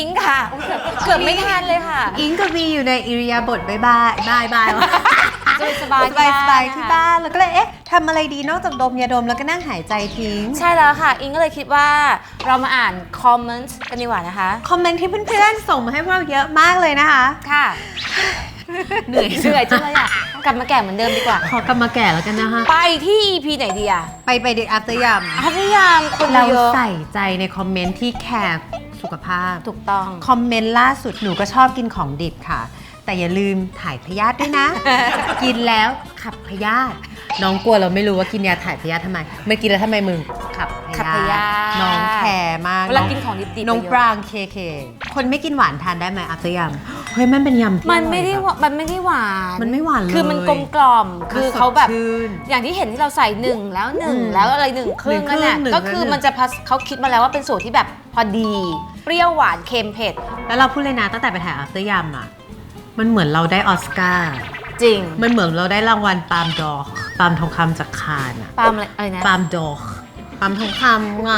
อิงค่ะ เกือบไม่ทันเลยค่ะ อิงกับวีอยู่ในอิริยาบถบายบายบายบายวะสบายๆสบายสบายที่ที่บ้านบ้านแล้วก็เลยเอ๊ะทำอะไรดีนอกจากดมยาดมแล้วก็นั่งหายใจทิ้ง ใช่แล้วค่ะ อิงก็เลยคิดว่าเรามาอ่านคอมเมนต์กันดีกว่านะคะ คอมเมนต์ที่เพื่อนๆส่งมาให้พวกเราเยอะมากเลยนะคะ ค่ะ เหนื่อยเหนื่อยจังเลยอะกลับมาแก่เหมือนเดิมดีกว่า ขอกลับมาแก่แล้วกันนะคะ ไปที่ EP ไหนดีอะไปไปเด็กอัพเตยมพัทยามคนเราเยอะใส่ใจในคอมเมนต์ที่แคร์ สุขภาพ ถูกต้อง คอมเมนต์ล่าสุดหนูก็ชอบกินของดิบค่ะ แต่อย่าลืมถ่ายพยาธิด้วยนะ กินแล้วขับพยาธิน้องกลัวเราไม่รู้ว่ากินยาถ่ายพยาธิทำไมไม่กินแล้วทำไมมึงขับขับพยาธิ น้องแคร์มากเวลากินของดิบๆน้องไปเยอะปรางเคเค คนไม่กินหวานทานได้ไหมอัพเตยำเฮ้ยมันเป็นยำที่มันไม่ได้อร่อยหวานมันไม่ได้หวานมันไม่หวานเลยคือมันกลมกล่อมแบบคือเขาแบบมันสดชื่นอย่างที่เห็นที่เราใส่หนึ่งแล้วหนึ่งอืมแล้วอะไรหนึ่งครึ่งหนึ่นั่งนครึ่งหนึ่งแหละก็คือแล้วหนึ่ง มันจะพัสเขาคิดมาแล้วว่าเป็นสูตรที่แบบพอดี เปรี้ยวหวานเค็มเผ็ดแล้วเราพูดเลยนะตั้งแต่ไปถ่ายอัพเตยำอะ มันเหมือนเราได้ออสการ์ จริงมันเหมือนเราได้รางวัลปาล์มดอกปาล์มทองคำจากคานอะปาล์มอะไรอะไรนะปาล์มดอก ปาล์มทองคำไง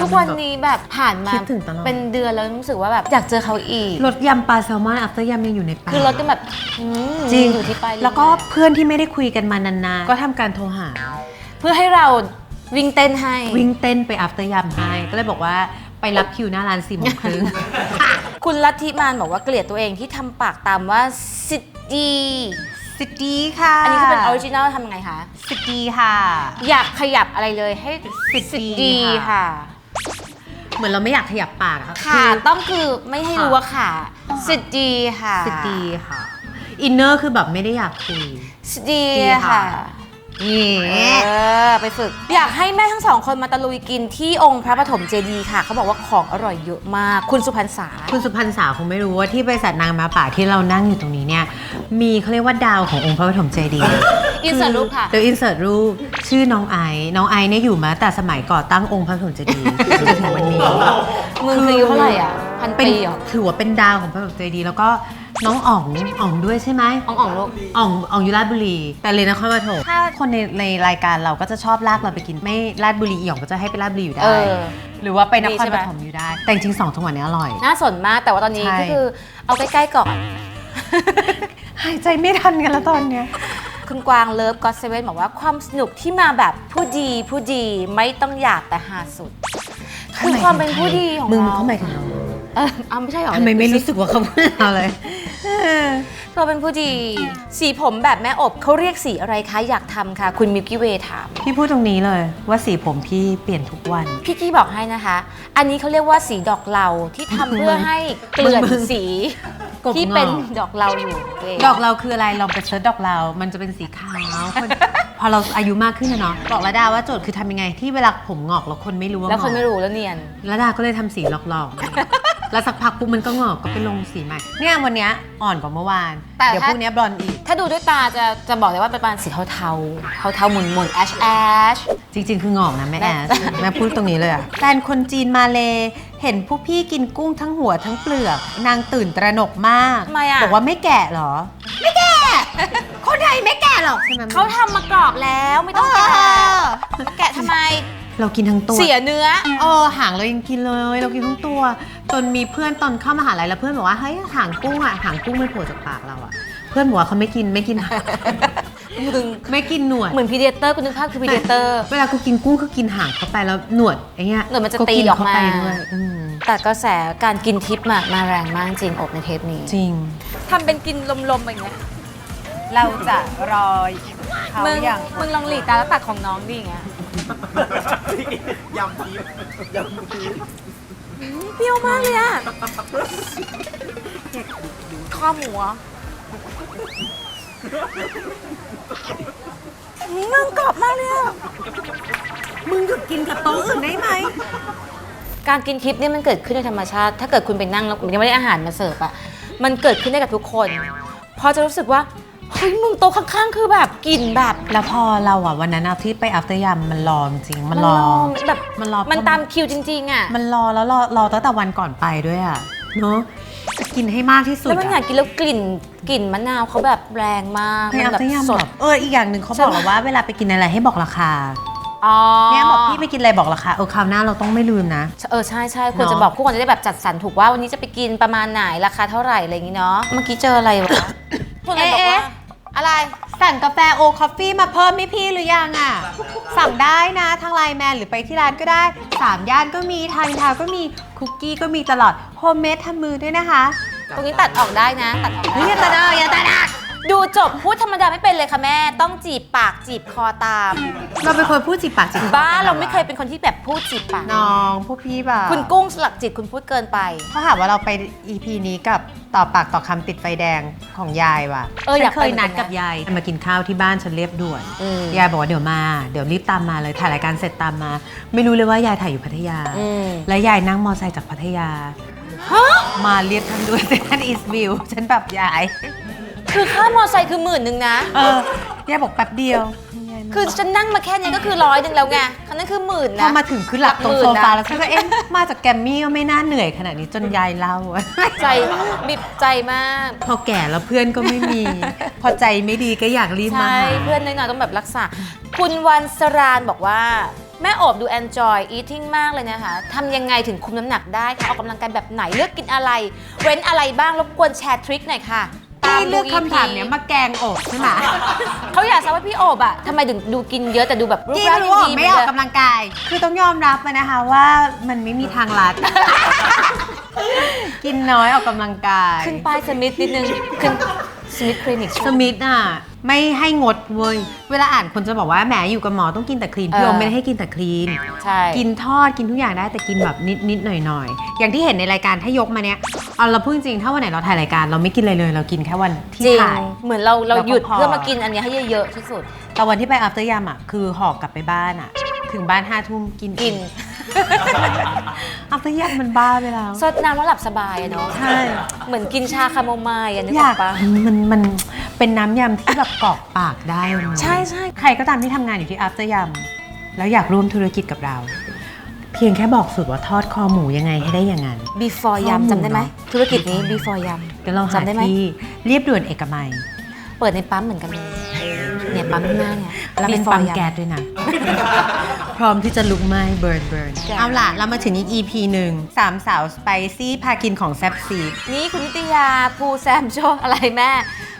ทุกวันนี้แบบผ่านมาคิดถึงตลอด เป็นเดือนแล้วรู้สึกว่าแบบอยากเจอเขาอีก รสยำปลาแซลมอนอัฟเตอร์ยำยังอยู่ในปากคือรถก็แบบอืมจริง อยู่ที่ปลายลิ้นแล้วก็เพื่อนที่ไม่ได้คุยกันมานานๆ ก็ทำการโทรหา เพื่อให้เราวิ่งเต้นให้วิ่งเต้นไปอัฟเตอร์ยำให้ ก็เลยบอกว่าไปรับคิวหน้าร้านสี่โมงครึ่ง คุณลัทธิมานบอกว่าเกลียดตัวเองที่ทำปากตามว่าสิดี สิดีค่ะอันนี้คือเป็นออริจินัลทำยังไงคะ สิดีค่ะ อยากขยับอะไรเลยให้สิดีดีค่ะ ค่ะ เหมือนเราไม่อยากขยับปากอะค่ะคือต้องคือไม่ให้รู้ว่าค่ะสิดีค่ะสิดีค่ะ อินเนอร์คือแบบไม่ได้อยากคุย สิดีดีค่ะ ค่ะ นี่เออไปฝึก อยากให้แม่ทั้งสองคนมาตะลุยกินที่องค์พระปฐมเจดีย์ค่ะ เขาบอกว่าของอร่อยเยอะมาก คุณสุพรรณษา คุณสุพรรณสาคงไม่รู้ว่าที่บริษัทนางมาป่าที่เรานั่งอยู่ตรงนี้เนี่ย มีเขาเรียกว่าดาวขององค์พระปฐมเจดีย์ อินเสิร์ตรูปค่ะ เดี๋ยวอินเสิร์ตรูปชื่อน้องไอซ์น้องไอซ์เนี่ยอยู่มาแต่สมัยก่อตั้งองค์พระปฐมเจดีย์จนถึงวันนี้ มึงคืออายุเท่าไหร่อะ พันเป็นปีเหรอ ถือว่าเป็นดาวของพระปฐมเจดีย์แล้วก็ น้องอ๋องอ๋องด้วยใช่ไหมอ่องอ่องลูกอ่องอ่องอยู่ราชบุรี แต่เรียนนครปฐมถ้าคนในในรายการเราก็จะชอบลากเราไปกินไม่ราชบุรีอีหยองก็จะให้ไปราชบุรีอยู่ได้ เออ หรือว่าไปนคดีรใช่ไหปมฐมอยู่ได้ แต่จริงๆสองจังหวัดนี้อร่อย น่าสนมากแต่ว่าตอนนี้ใช่ ก็คือเอาใกล้ๆก่อน หายใจไม่ทันกันแล้วตอนเนี้ย คุณกวางเลิฟก็เซเว่นบอกว่าความสนุกที่มาแบบผู้ดีผู้ดีไม่ต้องอยากแต่หาสุด คือความเป็นผู้ดีของมึงเราเขาหมายถึงเราเออเอาไม่ใช่เหรอทำไมไม่รู้สึกว่าเขาพูดเราเลย เออเราเป็นผู้ดี สีผมแบบแม่อบเขาเรียกสีอะไรคะ อยากทำค่ะ คุณมิวกี้เวย์ถาม พี่พูดตรงนี้เลยว่าสีผมพี่เปลี่ยนทุกวัน พี่กี้บอกให้นะคะ อันนี้เขาเรียกว่าสีดอกเหลาที่ทำเพื่อให้เกลื่อนมึงสีกบที่งอกเป็นดอกเหลาอยู่เก๋ดอกเราคืออะไรลองไปเซิร์ชดอกเรา มันจะเป็นสีขาวคนพอเราอายุมากขึ้นนะเนาะบอกระดาว่าโจทย์คือทำยังไงที่เวลาผมงอกแล้วคนไม่รู้ว่าแล้วคนงไม่อกรู้แล้วเนียน ระดาก็เลยทำสีหลอกๆ แล้วสักพักปุ๊บมันก็งอกก็ไปลงสีใหม่ เนี่ยวันเนี้ยอ่อนกว่าเมื่อวาน แต่เดี๋ยวถ้า พรุ่งนี้บลอนด์อีก ถ้าดูด้วยตาจะจะบอกเลยว่าเป็นประมาณสีเทาเทาเทาเทาๆหมุนหมุนแอชแอช จริง ๆ คืองอกนะแม่แอสได้แม่พูดตรงนี้เลยอะแฟนคนจีนมาเลเห็นพวกพี่กินกุ้งทั้งหัวทั้งเปลือก นางตื่นตระหนกมากทำไมอะ บอกว่าไม่แกะเหรอ ไม่แกะคนไทยไม่แกะหรอกใช่ไหมเขาทำมากรอบแล้วไม่ต้องแกะแกะทำไม เรากินทั้งตัว เสียเนื้อ เออหางเรายังกินเลย เรากินทั้งตัว จนมีเพื่อนตอนเข้ามหาลัยแล้วเพื่อนบอกว่าเฮ้ยหางกุ้งอะหางกุ้งมันโผล่จากปากเราอะเพื่อนบอกว่าเขาไม่กินไม่กิน มึงไม่กินหนวด เหมือนพีเดเตอร์คุณนึกภาพคือพีเดเตอร์ เวลากูกินกุ้งคือกินหางเข้าไปแล้วหนวดไอ้เงี้ยหนวดมันจะก็ตีนออกมา เข้ไปด้วยอืมแต่กระแสการกินทิปมามาแรงมากจริงอบในเทปนี้ จริง ทำเป็นกินลมๆอย่างเงี้ยเราจะรอเขามึงอย่างมึงลองหลีตาแล้วตักของน้องดิอย่างเงี้ย ยำพียำพี เปรี้ยวมากเลยอะข้อหมูเหรออืมมึงกรอบมากเลยอะมึงหยุดกินกับโต๊ะอื่นได้ไหม การกินทิปเนี่ยมันเกิดขึ้นในธรรมชาติ ถ้าเกิดคุณไปนั่งแล้วยังไม่ได้อาหารมาเสิร์ฟอะมันเกิดขึ้นได้กับทุกคน พอจะรู้สึกว่า เฮ้ยมึงโต๊ะข้างๆ คือแบบกลิ่นแบบแล้วพอเราอะวันนั้นอะที่ไปอัฟเตอร์ยำมันรอจริงๆมันรอแบบมันรอมันตามคิวจริง ๆอะมันรอแล้วรอรอตั้งแต่วันก่อนไปด้วยอะเนาะจะกินให้มากที่สุดแล้วมันอยากกินแล้วกลิ่นกลิ่นมะนาวเขาแบบแรงมากให้มัอัฟแบบเตอร์ยำสแบดบเอออีกอย่างหนึ่งเขาใช่บอกปะเราว่าเวลาไปกินอะไรให้บอกราคาอ๋อเนี่ยบอกพี่ไปกินอะไรบอกราคาเออคราวหน้าเราต้องไม่ลืมนะ เออใช่ใช่ควรเนอะจะบอกผู้คนจะได้แบบจัดสรรถูกว่าวันนี้จะไปกินประมาณไหนราคาเท่าไหร่อะไรอย่างงี้เนาะเมื่อกี้เจออะไรวะ พวกนั้นบอกว่า อะไร สั่งกาแฟโอคอฟฟี่มาเพิ่มให้พี่หรือยังอะ สั่งได้นะทางไลน์แมนหรือไปที่ร้านก็ได้3ย่านก็มีทางทาวก็มีคุกกี้ก็มีตลอดโฮมเมดทำมือด้วยนะคะ ตรงนี้ตัดออกได้นะ ตัดออกเฮ้ยได้อย่าตัดเอาอย่าตัดอะ ดูจบพูดธรรมดาไม่เป็นเลยค่ะแม่ ต้องจีบปากจีบคอตาม เราเป็นคนพูดจีบปากจีบคอบ้ากันหอเราไม่เคยเป็นคนที่แบบพูดจีบปาก น้องพวกพี่แบบคุณกุ้งสลักจิตคุณพูดเกินไป เขาถามว่าเราไป EP นี้กับต่อปากต่อคำติดไฟแดงของยายว่ะเอออยากฉันเคยไปเหมืนัอดนกันนะกับยายมากินข้าวที่บ้านฉันเรียบด่วน อืม ยายบอกว่าเดี๋ยวมาเดี๋ยวรีบตามมาเลยถ่ายรายการเสร็จตามมา ไม่รู้เลยว่ายายถ่ายอยู่พัทยา อืม และยายนั่งมอไซค์จากพัทยา มาเรียบทางด่วนเซนทรัลอีสต์วิวฉันแบบยาย คือค่ามอไซค์คือหมื่นหนึ่งนะ เออยายบอกแป๊บเดียวคือฉันนั่งมาแค่นี้ก็คือร้อยหนึ่งแล้วไงคันนั้นคือหมื่นพอนะมาถึงคือหลับตรงหลักหมื่โซนนะฟาแล้วฉันก็เอ๊ะมาจากแกรมมี่ก็ไม่น่าเหนื่อยขนาดนี้จนยายเล่า ใจบิบใจมาก พอแก่แล้วเพื่อนก็ไม่มี พอใจไม่ดีก็อยากรีบมาใช่ หาเพื่อนน้อยๆต้องแบบรักษา คุณวันสรานบอกว่า แม่โอบดู enjoy eating มากเลยนะคะทำยังไงถึงคุมน้ำหนักได้คะออกกำลังกายแบบไหนเลือกกินอะไร เว้นอะไรบ้างรบกวนแชร์ทริคหน่อยค่ะตาม พี่เลือกดูคำถามเนี้ยมาแกงอกใช่ไหมเขาอยากทราบว่าพี่โอบอะทำไมถึงดูกินเยอะแต่ดูแบบรูปพี่ร่างรู้ว่าดีๆไม่ออกเลยกำลังกาย คือต้องยอมรับมานะคะว่ามันไม่มีทางลัด กินน้อยออกกำลังกาย ขึ้นป้ายสมิธนิดนึงขึ้นสมิธคลินิกสมิธอะ ไม่ให้งดเว้ย เวลาอ่านคนจะบอกว่าแหมอยู่กับหมอต้องกินแต่คลีนพี่โอมไม่ได้ให้กินแต่คลีน ใช่ กินทอดกินทุกอย่างได้แต่กินแบบนิดนิดหน่อยหน่อยๆ อย่างที่เห็นในรายการถ้ายกมาเนี้ยเอาเราพูดจริงๆถ้าวันไหนเราถ่ายรายการ เราไม่กินอะไรเลย เรากินแค่วันที่จริงถ่าย เหมือนเราเราแล้วก็หยุดพอ เพื่อมากินอันเนี้ยให้เยอะๆที่สุด แต่วันที่ไปอั t เตอร์ยามอะคือหอกกลับไปบ้านอะ ถึงบ้านห้าทุ่มกินกินอั t เตอร์ยามมันบ้าไปแล้วซดน้ำแล้วหลับสบายอะเนาะใช่ เหมือนกินชาคาโมไมล์อะนึกอออยากกปะมันมัน เป็นน้ำยำที่แบบกรอกปากได้เลยใช่ใช่ใครก็ตามที่ทำงานอยู่ที่อั t เตอร์ยำแล้วอยากร่วมธุรกิจกับเรา เพียงแค่บอกสูตรว่าทอดคอหมูยังไงให้ได้อย่างนั้น before ข้อมูลยำจำได้ไหมเนอะ ธุรกิจนี้ before ยเดี๋ยวเราหาจำได้ไหม ที่เรียบด่วนเอกมัยำเปิดในปั๊มเหมือนกันเลยเนี่ยปั๊มข้างหน้าเนี่ย แล้วเป็น Before ปั๊มยำ แก๊สด้วยนะ พร้อมที่จะลุกไหม้เบิร์นเบิร์นแก๊สเอาล่ะ เรามาถึงอีก EP หนึ่งสามสาวสไปซี่พากินของแซบซีดนี่คุณนิตยาภูแซมโชคอะไรแม่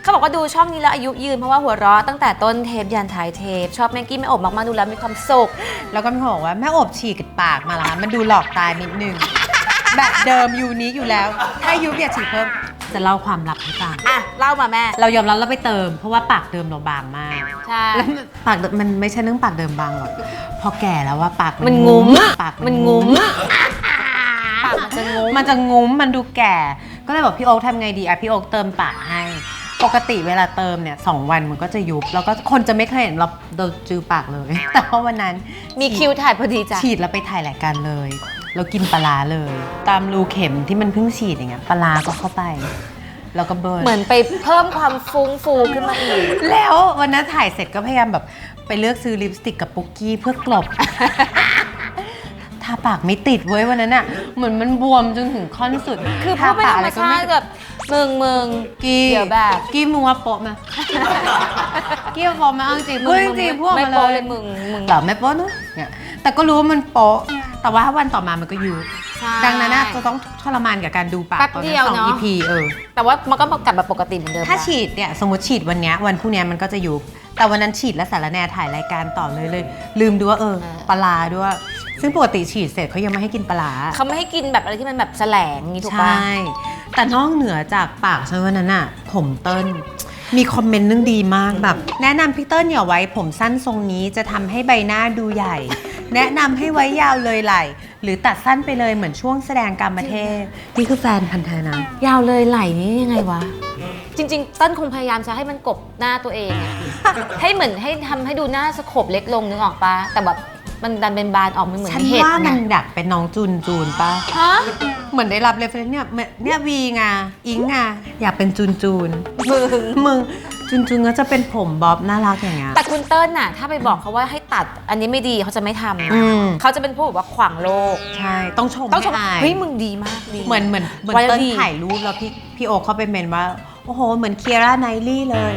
เขาบอกว่าดูช่องนี้แล้วอายุยืนเพราะว่าหัวเราะตั้งแต่ต้นเทปยันท้ายเทป ชอบแม่กี้แม่อบมากๆดูแล้วมีความสุข แล้วก็มีคนบอกว่าแม่อบฉีกกับปากมาละมันดูหลอกตานิดนึง แบบเดิมยูนี้อยู่แล้ว ถ้ายูอยากฉีกเพิ่มจะเล่าความลับให้ฟัง อะเล่ามาแม่ เรายอมรับเราไปเติม เพราะว่าปากเดิมเราบางมากใช่แล้วปากเดิมมันไม่ใช่เรื่องปากเดิมบางหรอกพอแก่แล้วว่าปากมันงุ้มปากมันงุ้มปากมันจะงงมันจะงุ้มมันดูแก่ ก็เลยบอกพี่โอ๊คทำไงดีอะพี่โอ๊คเติมปากให้ ปกติเวลาเติมเนี่ยสองวันมันก็จะยุบ แล้วก็คนจะไม่เคยเห็นเราเราจือปากเลย แต่ว่าวันนั้นมีคิวถ่ายพอดีจ้ะฉีดแล้วไปถ่ายรายการเลยเรากินปลาร้าเลย ตามรูเข็มที่มันเพิ่งฉีดอย่างเงี้ยปลาร้าก็เข้าไป แล้วก็เบิร์นเหมือนไปเพิ่มความฟุ้งฟูขึ้นมาอีก แล้ววันนั้นถ่ายเสร็จก็พยายามแบบไปเลือกซื้อลิปสติกกับปุกกี้เพื่อกลบทาปากไม่ติดเว้ยวันนั้นอะเหมือนมันบวมจนถึงข้อนสุดคือพูดไม่ธรรมชาติแบบ มึงมึงกี้เดี๋ยวแบบ กี้มึงว่าโป๊ะไหมกี้ว่าโป๊ะไหมเอาจริงๆพูดจริงๆพูดออกไม่มาโปรเลเลยยมึงมึงเหรอไม่โป๊ะเนอะเนี่ยแต่ก็รู้ว่ามันโป๊ะ แต่ว่าวันต่อมามันก็ยุบใช่ ดังนั้นน่ะจะต้องทรมานกับการดูปากแป๊บตอนเดีนั้นยวสอง เนอะ EP เออ แต่ว่ามันก็กลับมาปกติเหมือนเดิมถ้านะฉีดเนี่ยสมมติฉีดวันเนี้ยวันพรุ่งเนี้ยมันก็จะยุบแต่วันนั้นฉีดแล้วสารแหนถ่ายรายการต่อเลยเลย ลืมดูว่าเออปลาร้าด้วย ซึ่งปกติฉีดเสร็จเขายังไม่ให้กินปลาร้า เขาไม่ให้กินแบบอะไรที่มันแบบแสลงอย่างนี้ถูกใชปะ่ แต่นอกเหนือจากปากฉันวันนั้นอะผมเติ้ลมีคอมเมนต์นึงดีมากแบบ แนะนำพี่เติ้ลอย่าไว้ผมสั้นทรงนี้จะทำให้ใบหน้าดูใหญ่ แนะนำให้ไว้ยาวเลยไหล่ หรือตัดสั้นไปเลยเหมือนช่วงแสดงกรรมเทพนี่คือแฟนพันธ์แท้นะยาวเลยไหล่นี่ยังไงวะ จริง ๆ ต้นคงพยายามจะให้มันกบหน้าตัวเองอะให้เหมือนให้ทำให้ดูหน้าสโคบเล็กลงนึกออกปะแต่แบบมันดันเป็นบานออกมันเหมือนฉันเห็ดว่ามันไงดักเป็นน้องจูนจูนปะฮะ เหมือนได้รับเรฟเฟรนเนี่ยเนี่ยวีไงอิงไงอยากเป็นจูนจูนมึงมึงจูนจูนก็จะเป็นผมบ๊อบน่ารักอย่างเงี้ยแต่คุณเติ้ลน่ะถ้าไปบอกเขาว่าให้ตัดอันนี้ไม่ดีเขาจะไม่ทำอืมเขาจะเป็นพวกแบบว่าขวางโลกใช่ต้องชมต้องชมให้ายเฮ้ยมึงดีมากดีเหมือนเหมือนเหมือนไว้เติ้ลดีถ่ายรูปแล้วพี่พี่โอคเข้าไปเมนว่าโอ้โห เหมือนเคียร่าไนลี่เลย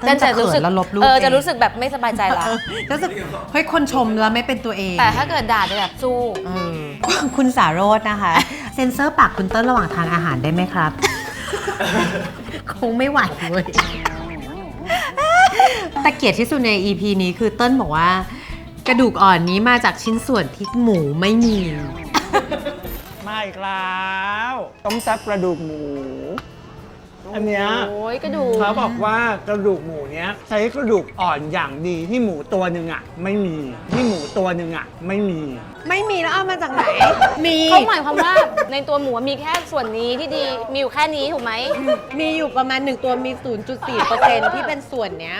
เต้นจะจะรู้สึกเขินแล้วลบรูปเออเองจะรู้สึกแบบไม่สบายใจละเออรู้สึกเฮ้ยคนชมแล้วไม่เป็นตัวเอง แต่ถ้าเกิดด่าจะแบบสู้เออคุณสาโรจน์นะคะ เซ็นเซอร์ปากคุณเติ้ลระหว่างทานอาหารได้ไหมครับ คงไม่ไหวเว้ยแต่เกลียดที่สุดใน EP นี้คือเติ้ลบอกว่า กระดูกอ่อนนี้มาจากชิ้นส่วนที่หมูไม่มีมาอีกแล้วต้มแซ่บกระดูกหมู อันเนี้ยโอ้ยกระดูกเขาบอกว่ากระดูกหมูเนี้ยใช้กระดูกอ่อนอย่างดีที่หมูตัวหนึ่งอะ ไม่มีที่หมูตัวหนึ่งอะ ไม่มี ไม่มีแล้วเอามาจากไหน มี เขาหมายความว่า ในตัวหมูมีแค่ส่วนนี้ที่ดีมีอยู่แค่นี้ถูกไหม มีอยู่ประมาณหนึ่งตัวมี 0.4%ที่เป็นส่วนเนี้ย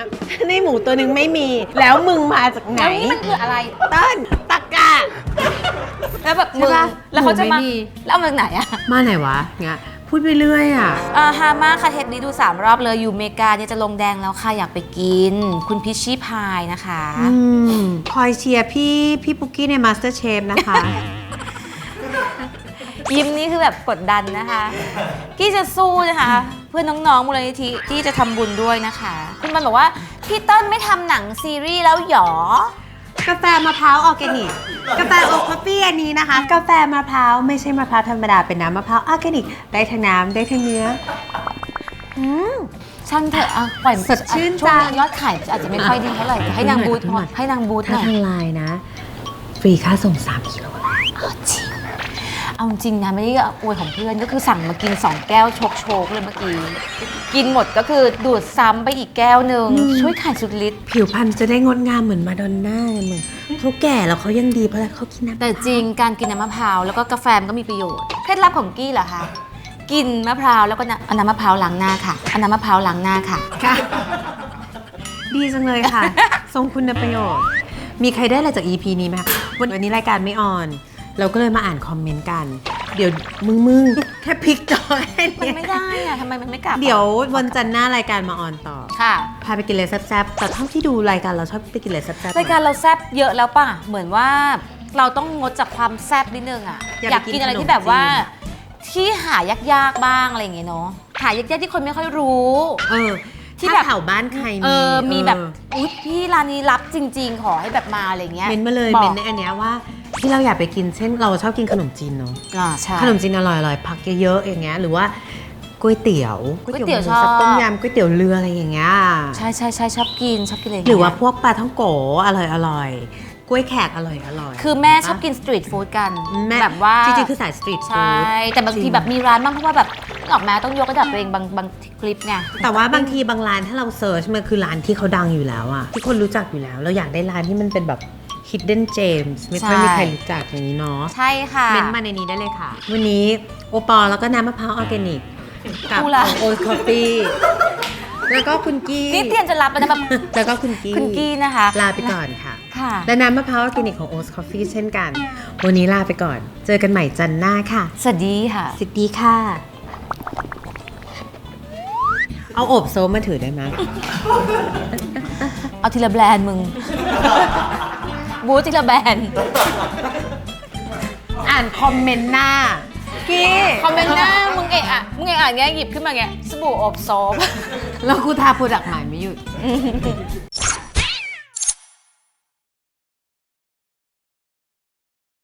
ในหมูตัวหนึ่งไม่มี แล้วมึงมาจากไหนแล้วนี่มันคืออะไรเติ้ลตะกะ แล้วแบบมึงใช่ปะแล้วเขาจะหมูมาไม่มี แล้วเอามาจากไหนอะ มาไหนวะเงี้ย พูดไปเรื่อยอะอ่าฮามาค่ะเทปนี้ดู 3 รอบเลยอยู่อเมริกาเนี่ยจะลงแดงแล้วค่ะอยากไปกิน คุณพิชชี่พายนะคะอืมคอยเชียร์พี่พี่ปุกกี้ใน Master Chef นะคะ ยิ้มนี่คือแบบกดดันนะคะ กี้จะสู้นะคะ เพื่อนน้องๆมูลนิธิที่จะทำบุญด้วยนะคะ คุณมันบอกว่าพี่เต้นไม่ทำหนังซีรีส์แล้วหยอ กาแฟมะพร้าวออร์แกนิก กาแฟโอคอฟฟี่อันนี้นะคะ กาแฟมะพร้าวไม่ใช่มะพร้าวธรรมดาเป็นน้ำมะพร้าวออร์แกนิก ได้ทั้งน้ำได้ทั้งเนื้ออืม ช่างเถอะอะปล่อยสดชื่นช่วงจังนี้ยอดขายอาจจะไม่ค่อยดีเท่าไหร่ให้นางบูธก่อนให้นางบูธหถ้าน่อยทางไลน์นะ ฟรีค่าส่ง 3กิโล เอาจริงนะไม่ได้อวยของเพื่อนก็คือสั่งมากิน 2 แก้วโชกโชกๆเลยเมื่อกี้กินหมดก็คือดูดซ้ำไปอีกแก้วหนึ่งช่วยขายสุดฤทธิ์ผิวพรรณจะได้งดงามเหมือนมาดอนน่าไงมึงเขาแก่แล้วเขายังดีเพราะอะไรเขากินน้ำแต่จริงการกินน้ำมะพร้าวแล้วก็กาแฟมันก็มีประโยชน์เคล็ดลับของกี้เหรอคะกินมะพร้าวแล้วก็น้ำเอาน้ำมะพร้าวล้างหน้าค่ะเอาน้ำมะพร้าวล้างหน้าค่ะค่ะ ดีจังเลยค่ะ ทรงคุณประโยชน์ มีใครได้อะไรจาก EP นี้ไหมคะวันวันนี้รายการไม่ออน เราก็เลยมาอ่านคอมเมนต์กัน เดี๋ยวมึงมึงแค่พลิกจอแค่มันเนี้ยไม่ได้อะทำไมมันไม่กลับอะเดี๋ยววันจันทร์หน้ารายการมาออนต่อ ค่ะ พาไปกินอะไรแซ่บๆแต่เท่าที่ดูรายการเราชอบไปกินอะไรแซ่บๆ รายการเราแซบเยอะแล้วป่ะ เหมือนว่าเราต้องงดจากความแซบนิดนึงอะอยากอยากกินกินอะไรขนมที่แบบว่าจี ที่หายากๆบ้างอะไรอย่างเงี้ยเนาะหายากๆที่คนไม่ค่อยรู้ เออที่ที่แบแบบ บแถวบ้านใครมีเออมีแบบเอออุ๊ยพี่ร้านนี้รับจริง ๆ ขอให้แบบมาอะไรเงี้ยเม้นมาเลยบอก เม้นในอันเนี้ยว่า ที่เราอยากไปกินเช่นเราชอบกินขนมจีนเนาะอ่าใช่ ขนมจีนอร่อยๆผักเยอะๆอย่างเงี้ยหรือว่าก๋วยเตี๋ยวก๋วยเตี๋ยวหมูชอบสัต้มยำก๋วยเตี๋ยวเรืออะไรอย่างเงี้ยใช่ใช่ใช่ชอบกินชอบกินอะไรย่งหเงี้ยรือว่าพวกปลาท่องโกอร่อยอร่อยๆกล้วยแขกอร่อยอร่อยคือแม่ชอบกินสตรีทฟู้ดกันแม่แบบว่าจริงๆคือสายสตรีทใช่ฟู้ดแต่บางทีแบบมีร้านบ้างเพราะว่าแบบออกมาต้องยกระดับตัวเองบางบางคลิปไง แต่ว่าบางทีบางร้านถ้าเราเซิร์ชมันคือร้านที่เขาดังอยู่แล้วอะที่คนรู้จักอยู่แล้ว เราอยากได้ร้านที่มันเป็นแบบ hidden gems ไม่ค่อยใช่มีใครรู้จักอย่างนี้เนาะใช่ค่ะเม้นต์มาในนี้ได้เลยค่ะ วันนี้โอปอแล้วก็น้ำมะพร้าวออร์แกนิก กับกูล่ะโอคอฟฟี่แล้วก็คุณกี้นี่เตรียมจะรับแล้วนะแบบแล้วก็คุณกี้คุณกี้นะคะ ลาไปก่อนค่ะ ค่ะ และน้ำมะพร้าวออร์แกนิกของโอ c คอฟฟี่เช่นกัน วันนี้ลาไปก่อน เจอกันใหม่จันทร์หน้าค่ะ สวัสดีค่ะ สวัสดีค่ะ เอาอบโซมมาถือได้ไหมเอาทีละแบรนด์มึง บูธทีละแบรนด์อ่านคอมเมนต์หน้า กี้คอมเมนต์หน้ามึงเอะอะมึงเอะอะเงี้ยหยิบขึ้นมาเงี้ยสบู่อบโซฟแล้วกูทาโปรดักต์ใหม่ไม่หยุด